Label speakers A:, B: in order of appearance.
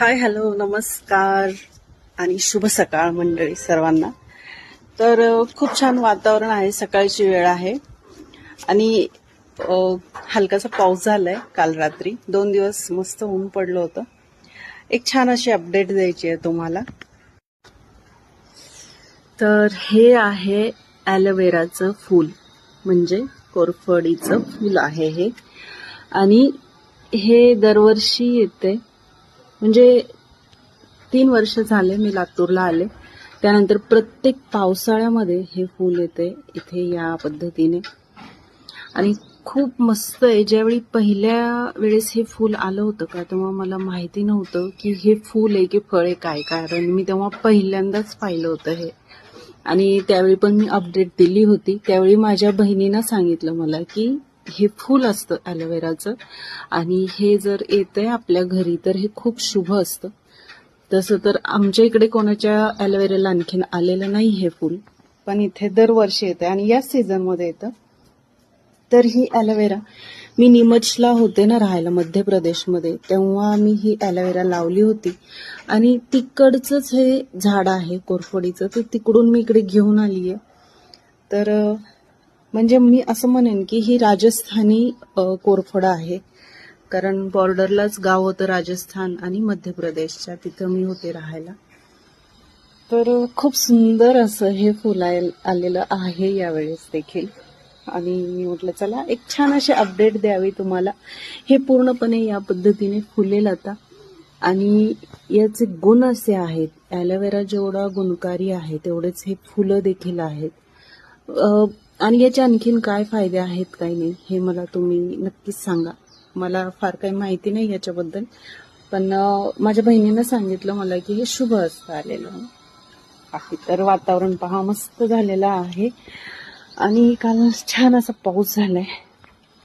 A: Hi hello नमस्कार आणि शुभ सकाळ मंडळी सर्वांना. तर खूप छान वातावरण आहे सकाळची वेळ आहे. आणि हलकासा पाऊस झालाय काल रात्री. दोन दिवस मस्त ऊन पडलं होतं. एक छान अशी अपडेट द्यायची आहे तुम्हाला. तर हे आहे ॲलोवेराचं फूल. म्हणजे कोरफडीचं फूल आहे हे. आणि हे दरवर्षी येते. म्हणजे तीन वर्ष झाले मी लातूरला आले. त्यानंतर प्रत्येक पावसाळ्यामध्ये हे फूल येते इथे या पद्धतीने. आणि खूप मस्त आहे. ज्यावेळी पहिल्या वेळेस हे फूल आलं होतं का तेव्हा मला माहिती नव्हतं की हे फूल आहे की फळ आहे काय. कारण मी तेव्हा पहिल्यांदाच पाहिलं होतं हे. आणि त्यावेळी पण मी अपडेट दिली होती. त्यावेळी माझ्या बहिणीनं सांगितलं मला की हे फूल असतं ॲलोवेराचं आणि हे जर येतंय आपल्या घरी तर हे खूप शुभ असतं. तसं तर आमच्या इकडे कोणाच्या ॲलोवेराला आणखीन आलेलं नाही हे फूल. पण इथे दरवर्षी येतं आणि याच सीझनमध्ये येतं. तर ही ॲलोवेरा मी निमचला होते ना राहायला मध्य प्रदेशमध्ये. तेव्हा मी ही ॲलोवेरा लावली होती. आणि तिकडचंच हे झाड आहे कोरफडीचं. ते तिकडून मी इकडे घेऊन आली आहे तर म्हणजे मी असं म्हणेन की ही राजस्थानी कोरफडं कोरफड आहे. कारण बॉर्डरलाच गाव होतं राजस्थान आणि मध्य प्रदेशच्या. तिथं मी होते राहायला. तर खूप सुंदर असं हे फुलाय आलेलं आहे यावेळेस देखील. आणि मी म्हटलं चला एक छान अशी अपडेट द्यावी तुम्हाला. हे पूर्णपणे या पद्धतीने फुलेल आता. आणि याचे गुण असे आहेत. ॲलोवेरा जेवढा गुणकारी आहे तेवढेच हे फुलं देखील आहेत. आणि याचे आणखीन काय फायदे आहेत काही नाही हे मला तुम्ही नक्कीच सांगा. मला फार काही माहिती नाही याच्याबद्दल पण माझ्या बहिणीनं सांगितलं मला की हे शुभ असतं आलेलं. बाकी तर वातावरण पहा मस्त झालेलं आहे. आणि काल छान असा पाऊस झालाय.